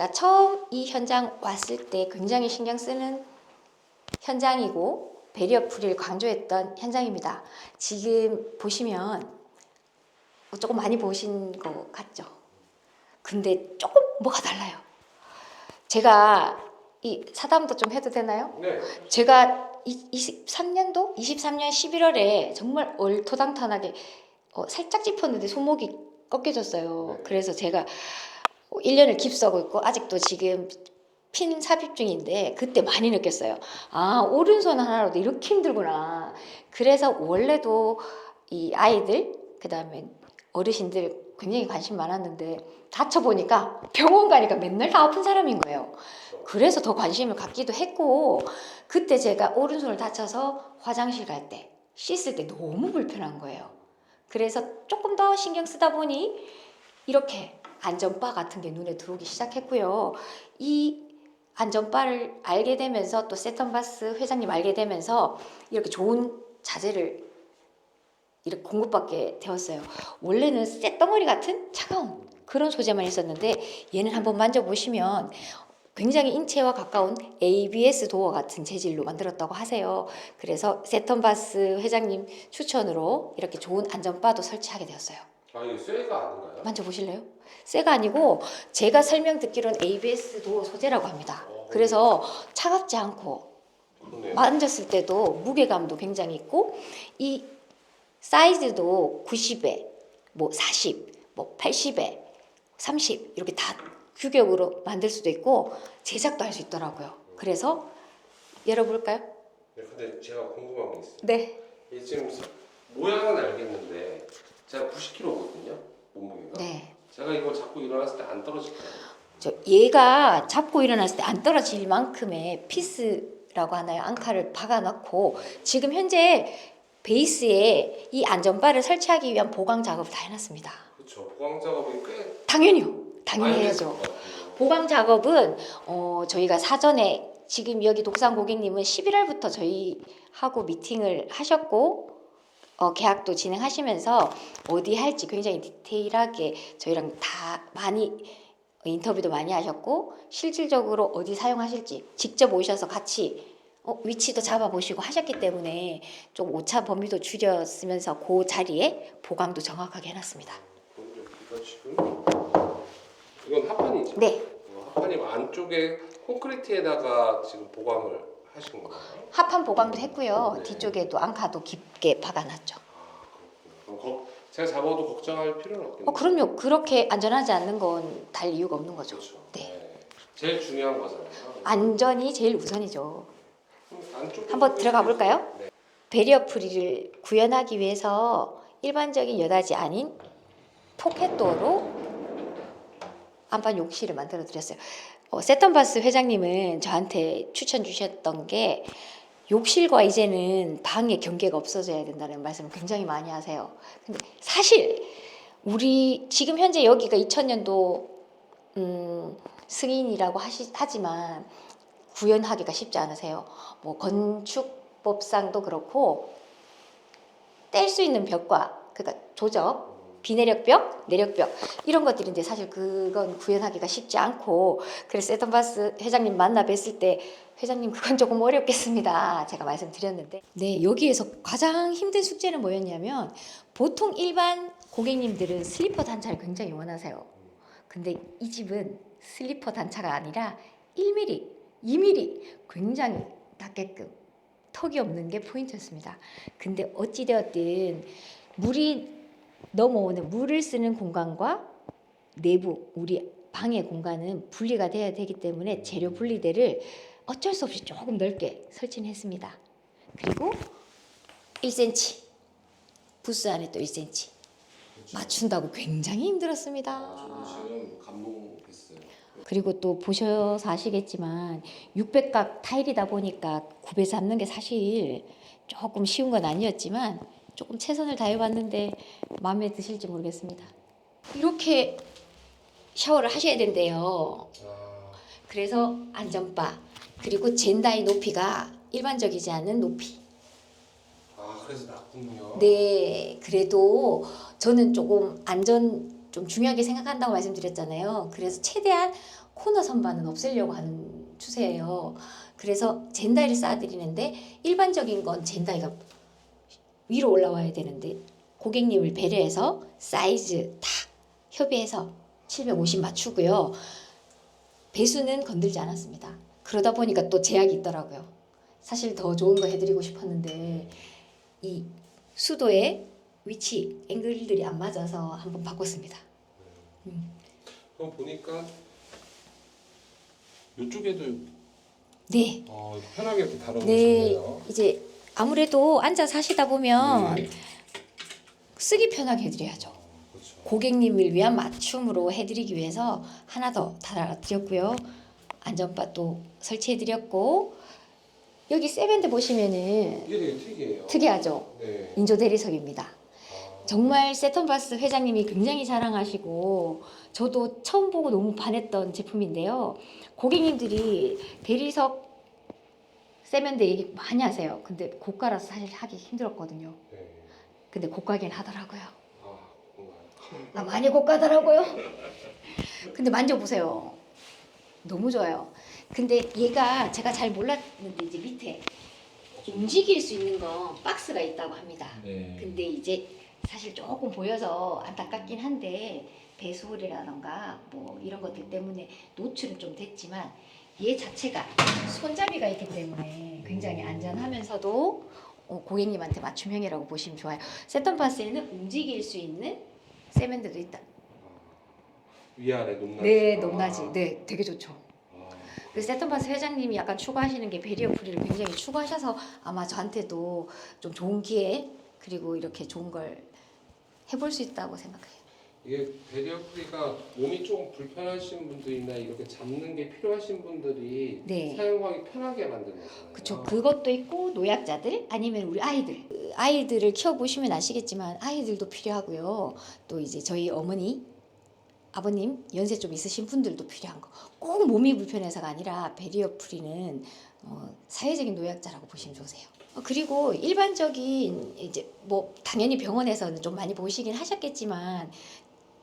제가 처음 이 현장 왔을 때 굉장히 신경 쓰는 현장이고 배리어 프리를 강조했던 현장입니다. 지금 보시면 조금 많이 보신 것 같죠? 근데 조금 뭐가 달라요. 제가 이 사담도 좀 해도 되나요? 네. 제가 23년도 23년 11월에 정말 얼토당탄하게 어, 살짝 짚었는데 손목이 꺾여졌어요. 네. 그래서 제가 1년을 깁스하고 있고 아직도 지금 핀 삽입 중인데 그때 많이 느꼈어요. 아 오른손 하나로도 이렇게 힘들구나. 그래서 원래도 이 아이들 그 다음에 어르신들 굉장히 관심 많았는데 다쳐 보니까 병원 가니까 맨날 다 아픈 사람인 거예요. 그래서 더 관심을 갖기도 했고 그때 제가 오른손을 다쳐서 화장실 갈 때 씻을 때 너무 불편한 거예요. 그래서 조금 더 신경 쓰다 보니 이렇게 안전바 같은 게 눈에 들어오기 시작했고요. 이 안전바를 알게 되면서 또 세턴바스 회장님 알게 되면서 이렇게 좋은 자재를 이렇게 공급받게 되었어요. 원래는 쇳덩어리 같은 차가운 그런 소재만 있었는데 얘는 한번 만져보시면 굉장히 인체와 가까운 ABS 도어 같은 재질로 만들었다고 하세요. 그래서 세턴바스 회장님 추천으로 이렇게 좋은 안전바도 설치하게 되었어요. 아 이게 쇠가 아닌가요? 만져보실래요? 쇠가 아니고 제가 설명 듣기로는 ABS 도어 소재라고 합니다. 그래서 차갑지 않고 그러네요. 만졌을 때도 무게감도 굉장히 있고 이 사이즈도 90에 뭐 40, 뭐 80에 30 이렇게 다 규격으로 만들 수도 있고 제작도 할 수 있더라고요. 그래서 열어볼까요? 네, 근데 제가 궁금한 게 있어요. 네. 이 지금 모양은 알겠는데 제가 90kg거든요. 몸무게가. 네. 제가 이걸 잡고 일어났을 때 안 떨어질까요? 저 얘가 잡고 일어났을 때 안 떨어질 만큼의 피스라고 하나요? 앙카를 박아놓고 지금 현재 베이스에 이 안전바를 설치하기 위한 보강 작업을 다 해놨습니다. 그렇죠. 보강 작업이 꽤 당연히요. 당연히 많이 해야죠. 됐을 것 같아요. 보강 작업은 어, 저희가 사전에 지금 여기 독산 고객님은 11월부터 저희하고 미팅을 하셨고 어, 계약도 진행하시면서 어디 할지 굉장히 디테일하게 저희랑 다 많이 인터뷰도 많이 하셨고 실질적으로 어디 사용하실지 직접 오셔서 같이 어, 위치도 잡아보시고 하셨기 때문에 좀 오차 범위도 줄였으면서 그 자리에 보강도 정확하게 해놨습니다. 지금 이건 합판이죠. 네, 이거 합판이 안쪽에 콘크리트에다가 지금 보강을 하신 건가요? 합판 보강도 했고요. 네. 뒤쪽에도 앙카도 깊 게 박아놨죠. 거, 제가 잡아도 걱정할 필요는 없겠네요. 어, 그럼요. 그렇게 안전하지 않는 건 달 이유가 없는 거죠. 그렇죠. 네. 제일 중요한 거잖아요. 안전이 제일 우선이죠. 안쪽 한번 들어가 볼까요? 네. 베리어 프리를 구현하기 위해서 일반적인 여닫이 아닌 포켓도어로 안방 욕실을 만들어 드렸어요. 어, 세턴바스 회장님은 저한테 추천 주셨던 게 욕실과 이제는 방의 경계가 없어져야 된다는 말씀을 굉장히 많이 하세요. 근데 사실 우리 지금 현재 여기가 2000년도 음, 승인이라고 하시, 하지만 구현하기가 쉽지 않으세요. 뭐 건축법상도 그렇고 뗄 수 있는 벽과 그러니까 조적 비내력벽, 내력벽 이런 것들인데 사실 그건 구현하기가 쉽지 않고 그래서 세턴바스 회장님 만나 뵀을 때 회장님 그건 조금 어렵겠습니다. 제가 말씀드렸는데 네 여기에서 가장 힘든 숙제는 뭐였냐면 보통 일반 고객님들은 슬리퍼 단차를 굉장히 원하세요. 근데 이 집은 슬리퍼 단차가 아니라 1mm, 2mm 굉장히 낮게끔 턱이 없는 게 포인트였습니다. 근데 어찌 되었든 물이 넘어오는 물을 쓰는 공간과 내부 우리 방의 공간은 분리가 돼야 되기 때문에 재료 분리대를 어쩔 수 없이 조금 넓게 설치는 했습니다. 그리고 1cm 부스 안에 또 1cm 맞춘다고 굉장히 힘들었습니다. 그리고 또 보셔서 아시겠지만 600각 타일이다 보니까 굽에 잡는 게 사실 조금 쉬운 건 아니었지만 조금 최선을 다해봤는데 마음에 드실지 모르겠습니다. 이렇게 샤워를 하셔야 된대요. 아, 그래서 안전바 그리고 젠다의 높이가 일반적이지 않은 높이. 아 그래서 낮군요. 네, 그래도 저는 조금 안전 좀 중요하게 생각한다고 말씀드렸잖아요. 그래서 최대한 코너 선반은 없애려고 하는 추세예요. 그래서 젠다이를 쌓아드리는데 일반적인 건 젠다이가 위로 올라와야 되는데 고객님을 배려해서 사이즈 다 협의해서 750 맞추고요. 배수는 건들지 않았습니다. 그러다 보니까 또 제약이 있더라고요. 사실 더 좋은 거 해드리고 싶었는데 이 수도의 위치 앵글들이 안 맞아서 한번 바꿨습니다. 그럼 보니까 이쪽에도 네, 어, 편하게 이렇게 네 다뤄보셨네요. 이제 아무래도 앉아서 하시다 보면 네. 쓰기 편하게 해드려야죠. 그렇죠. 고객님을 위한 맞춤으로 해드리기 위해서 하나 더 달아드렸고요. 안전바도 설치해드렸고 여기 세밴드 보시면은 이게 되게 특이해요. 특이하죠. 네. 인조 대리석입니다. 아, 정말 세턴바스 회장님이 굉장히 자랑하시고 저도 처음 보고 너무 반했던 제품인데요. 고객님들이 대리석 세면대 얘기 많이 하세요. 근데 고가라서 사실 하기 힘들었거든요. 네. 근데 고가긴 하더라고요. 아. 아, 많이 고가더라고요. 근데 만져보세요. 너무 좋아요. 근데 얘가 제가 잘 몰랐는데 이제 밑에 움직일 수 있는 건 박스가 있다고 합니다. 네. 근데 이제 사실 조금 보여서 안타깝긴 한데 배수홀이라던가 뭐 이런 것들 때문에 노출은 좀 됐지만 얘 자체가 손잡이가 있기 때문에 굉장히 안전하면서도 어, 고객님한테 맞춤형이라고 보시면 좋아요. 세턴바스에는 움직일 수 있는 세면대도 있다. 위아래 높낮이. 네, 아. 높낮이. 네, 되게 좋죠. 아, 그래서 세턴바스 회장님이 약간 추구하시는 게 베리어 프리를 굉장히 추구하셔서 아마 저한테도 좀 좋은 기회 그리고 이렇게 좋은 걸 해볼 수 있다고 생각해요. 이게 베리어 프리가 몸이 조금 불편하신 분들이나 이렇게 잡는 게 필요하신 분들이 네. 사용하기 편하게 만드는 거잖아요. 그쵸. 그것도 있고 노약자들 아니면 우리 아이들. 그 아이들을 키워 보시면 아시겠지만 아이들도 필요하고요. 또 이제 저희 어머니, 아버님 연세 좀 있으신 분들도 필요한 거. 꼭 몸이 불편해서가 아니라 베리어 프리는 어, 사회적인 노약자라고 보시면 좋으세요. 어, 그리고 일반적인 이제 뭐 당연히 병원에서는 좀 많이 보시긴 하셨겠지만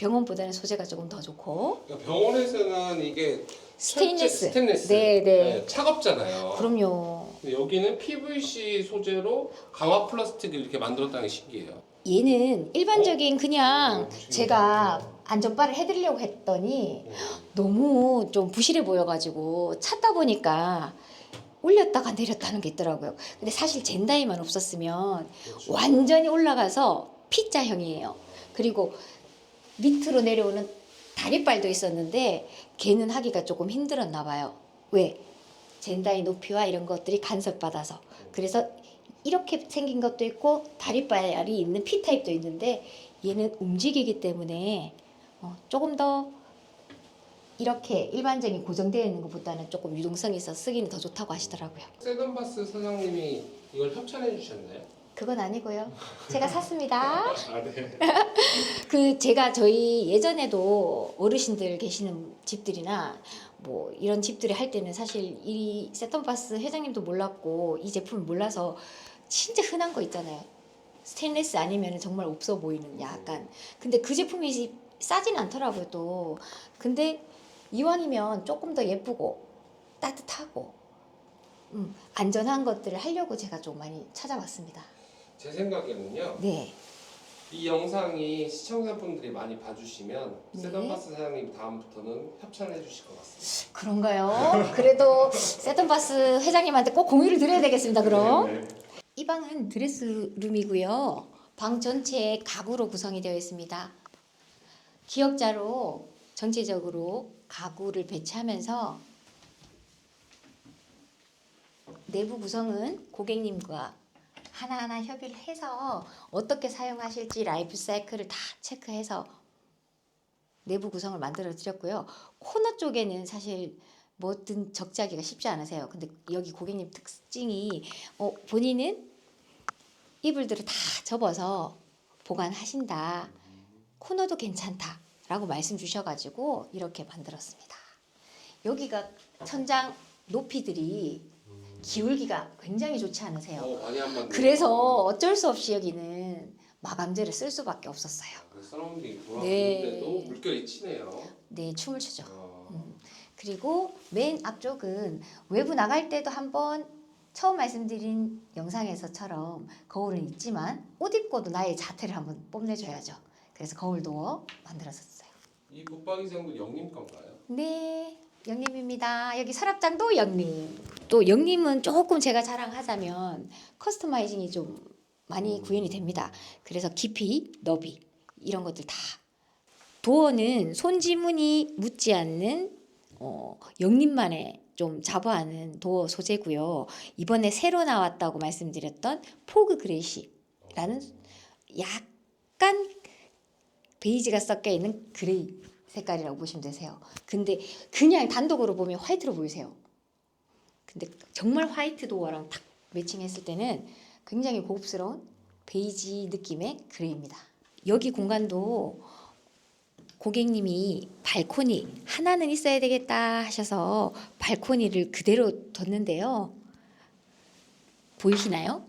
병원보다는 소재가 조금 더 좋고 그러니까 병원에서는 이게 스테인리스. 스테인리스. 네, 네. 차갑잖아요. 그럼요. 근데 여기는 PVC 소재로 강화 플라스틱을 이렇게 만들었다는 게 신기해요. 얘는 일반적인 그냥 어, 제가 안전바를 해드리려고 했더니 너무 좀 부실해 보여가지고 찾다 보니까 올렸다가 내렸다는 게 있더라고요. 근데 사실 젠다이만 없었으면 그렇죠. 완전히 올라가서 P자형이에요. 그리고 밑으로 내려오는 다리발도 있었는데 걔는 하기가 조금 힘들었나 봐요. 왜? 젠다이 높이와 이런 것들이 간섭받아서. 그래서 이렇게 생긴 것도 있고 다리발이 있는 P타입도 있는데 얘는 움직이기 때문에 어, 조금 더 이렇게 일반적인 고정되어 있는 것보다는 조금 유동성이 있어 쓰기는 더 좋다고 하시더라고요. 세던바스 사장님이 이걸 협찬해 주셨나요? 그건 아니고요. 제가 샀습니다. 아 네. 그 제가 저희 예전에도 어르신들 계시는 집들이나 뭐 이런 집들이 할 때는 사실 이 세턴바스 회장님도 몰랐고 이 제품을 몰라서 진짜 흔한 거 있잖아요. 스테인레스 아니면 정말 없어 보이는 약간. 근데 그 제품이 싸진 않더라고요 또. 근데 이왕이면 조금 더 예쁘고 따뜻하고 음, 안전한 것들을 하려고 제가 좀 많이 찾아봤습니다. 제 생각에는요. 네. 이 영상이 시청자분들이 많이 봐주시면 네. 세던바스 사장님 다음부터는 협찬해 주실 것 같습니다. 그런가요? 그래도 세턴바스 회장님한테 꼭 공유를 드려야 되겠습니다. 그럼 네, 네. 이 방은 드레스룸이고요. 방 전체에 가구로 구성이 되어 있습니다. 기역자로 전체적으로 가구를 배치하면서 내부 구성은 고객님과 하나하나 협의를 해서 어떻게 사용하실지 라이프 사이클을 다 체크해서 내부 구성을 만들어 드렸고요. 코너 쪽에는 사실 뭐든 적재하기가 쉽지 않으세요. 근데 여기 고객님 특징이 어, 본인은 이불들을 다 접어서 보관하신다. 코너도 괜찮다 라고 말씀 주셔가지고 이렇게 만들었습니다. 여기가 천장 높이들이 기울기가 굉장히 좋지 않으세요. 어, 많이 한 번. 그래서 어쩔 수 없이 여기는 마감재를 쓸 수밖에 없었어요. 그 서라운딩이 네. 돌아가는데 너무 물결이 치네요. 네, 춤을 추죠. 어, 그리고 맨 앞쪽은 외부 나갈 때도 한번 처음 말씀드린 영상에서처럼 거울은 있지만 옷 입고도 나의 자태를 한번 뽐내줘야죠. 그래서 거울 도어 만들었었어요. 이 붙박이장도 영림 건가요? 네, 영림입니다. 여기 서랍장도 영림. 또 영림은 조금 제가 자랑하자면 커스터마이징이 좀 많이 구현이 됩니다. 그래서 깊이, 너비 이런 것들 다. 도어는 손지문이 묻지 않는 어, 영림만의 좀 자부하는 도어 소재고요. 이번에 새로 나왔다고 말씀드렸던 포그 그레이시라는 약간 베이지가 섞여 있는 그레이 색깔이라고 보시면 되세요. 근데 그냥 단독으로 보면 화이트로 보이세요. 근데 정말 화이트 도어랑 딱 매칭했을 때는 굉장히 고급스러운 베이지 느낌의 그레이입니다. 여기 공간도 고객님이 발코니 하나는 있어야 되겠다 하셔서 발코니를 그대로 뒀는데요. 보이시나요?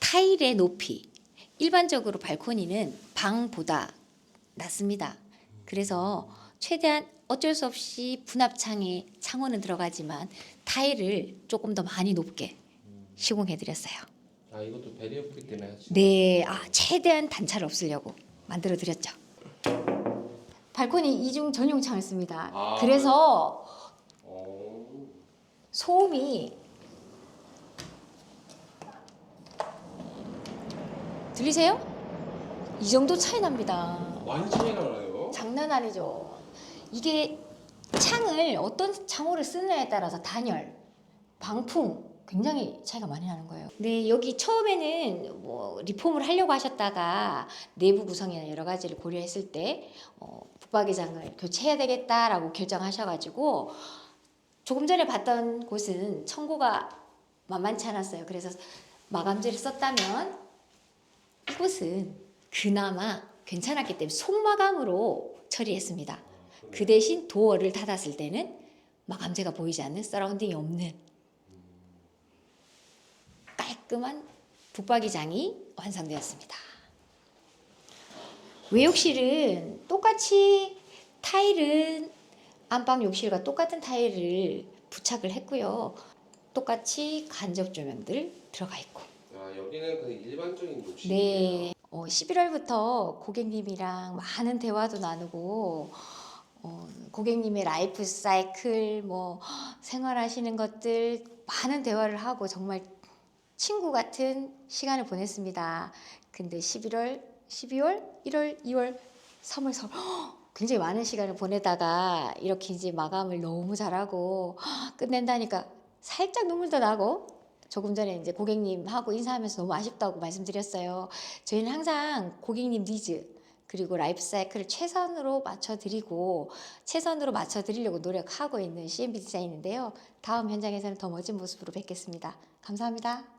타일의 높이. 일반적으로 발코니는 방보다 낮습니다. 그래서 최대한 어쩔 수 없이 분합창에 창호는 들어가지만 타일을 조금 더 많이 높게 시공해 드렸어요. 아 이것도 베리어프기 때문에 하시. 네, 아, 최대한 단차를 없애려고 만들어 드렸죠. 발코니 이중 전용 창을 씁니다. 아, 그래서 어. 소음이 들리세요? 이 정도 차이 납니다. 많이 차이 나나요? 장난 아니죠. 이게 창을 어떤 창호를 쓰느냐에 따라서 단열, 방풍 굉장히 차이가 많이 나는 거예요. 네, 여기 처음에는 뭐 리폼을 하려고 하셨다가 내부 구성이나 여러 가지를 고려했을 때 어, 붙박이장을 교체해야 되겠다라고 결정하셔가지고 조금 전에 봤던 곳은 청고가 만만치 않았어요. 그래서 마감재를 썼다면 이곳은 그나마 괜찮았기 때문에 속마감으로 처리했습니다. 그 대신 도어를 닫았을 때는 마감재가 보이지 않는 서라운딩이 없는 깔끔한 붙박이장이 완성되었습니다. 외욕실은 똑같이 타일은 안방 욕실과 똑같은 타일을 부착을 했고요. 똑같이 간접 조명들 들어가 있고. 아 여기는 그 일반적인 욕실이에요. 네. 어, 11월부터 고객님이랑 많은 대화도 나누고 어, 고객님의 라이프 사이클 뭐 생활하시는 것들 많은 대화를 하고 정말 친구 같은 시간을 보냈습니다. 근데 11월, 12월, 1월, 2월, 3월, 4월 굉장히 많은 시간을 보내다가 이렇게 이제 마감을 너무 잘하고 끝낸다니까 살짝 눈물도 나고 조금 전에 이제 고객님하고 인사하면서 너무 아쉽다고 말씀드렸어요. 저희는 항상 고객님 니즈 그리고 라이프 사이클을 최선으로 맞춰드리고 최선으로 맞춰드리려고 노력하고 있는 CMB 디자인인데요. 다음 현장에서는 더 멋진 모습으로 뵙겠습니다. 감사합니다.